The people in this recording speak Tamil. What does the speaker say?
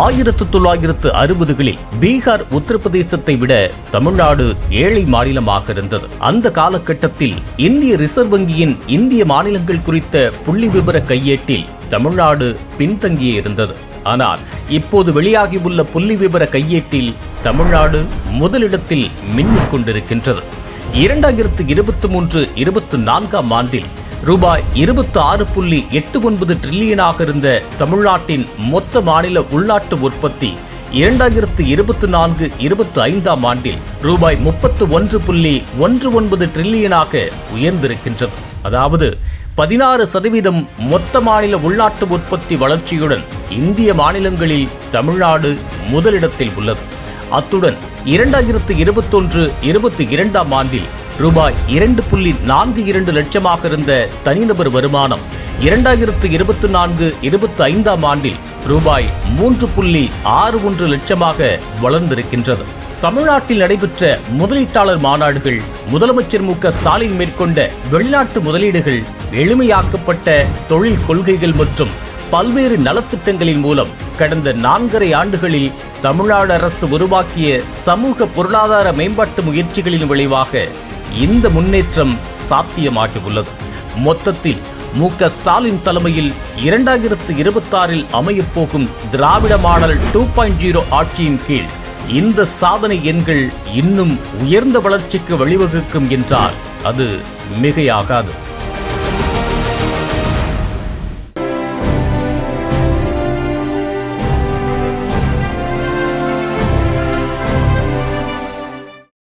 ஆயிரத்து தொள்ளாயிரத்து அறுபதுகளில் பீகார் உத்தரப்பிரதேசத்தை விட தமிழ்நாடு ஏழை மாநிலமாக இருந்தது. அந்த காலகட்டத்தில் இந்திய ரிசர்வ் வங்கியின் இந்திய மாநிலங்கள் குறித்த புள்ளி விவர கையேட்டில் தமிழ்நாடு பின்தங்கியே இருந்தது. ஆனால் இப்போது வெளியாகியுள்ள புள்ளி விவர கையேட்டில் தமிழ்நாடு முதலிடத்தில் மின்னிக் கொண்டிருக்கின்றது. இரண்டாயிரத்து இருபத்தி மூன்று இருபத்தி நான்காம் ஆண்டில் ரூபாய் இருபத்தி ஆறு புள்ளி எட்டு ஒன்பது ட்ரில்லியனாக இருந்த தமிழ்நாட்டின் மொத்த மாநில உள்நாட்டு உற்பத்தி இரண்டாயிரத்து இருபத்தி நான்கு இருபத்தி ஐந்தாம் ஆண்டில் ரூபாய் முப்பத்து ஒன்று புள்ளி ஒன்று ஒன்பது ட்ரில்லியனாக உயர்ந்திருக்கின்றது. அதாவது பதினாறு சதவீதம் மொத்த மாநில உள்நாட்டு உற்பத்தி வளர்ச்சியுடன் இந்திய மாநிலங்களில் தமிழ்நாடு முதலிடத்தில் உள்ளது. அத்துடன் இரண்டாயிரத்து இருபத்தொன்று இருபத்தி இரண்டாம் ஆண்டில் ரூபாய் இரண்டு புள்ளி நான்கு இரண்டு லட்சமாக இருந்த தனிநபர் வருமானம் இரண்டாயிரத்து இருபத்தி நான்கு இருபத்தி ஐந்தாம் ஆண்டில் ரூபாய் மூன்று புள்ளி ஆறு ஒன்று லட்சமாக வளர்ந்திருக்கின்றது. தமிழ்நாட்டில் நடைபெற்ற முதலீட்டாளர் மாநாடுகள் முதலமைச்சர் மு ஸ்டாலின் மேற்கொண்ட வெளிநாட்டு முதலீடுகள் எளிமையாக்கப்பட்ட தொழில் கொள்கைகள் மற்றும் பல்வேறு நலத்திட்டங்களின் மூலம் கடந்த நான்கரை ஆண்டுகளில் தமிழ்நாடு அரசு உருவாக்கிய சமூக பொருளாதார மேம்பாட்டு முயற்சிகளின் விளைவாக இந்த முன்னேற்றம் சாத்தியமாகி உள்ளது மொத்தத்தில் மு க ஸ்டாலின் தலைமையில் இரண்டாயிரத்து இருபத்தாறில் அமையப்போகும் Dravida model two point zero ஆட்சியின் கீழ் இந்த சாதனை எண்கள் இன்னும் உயர்ந்த வளர்ச்சிக்கு வழிவகுக்கும் என்றால் அது மிகையாகாது.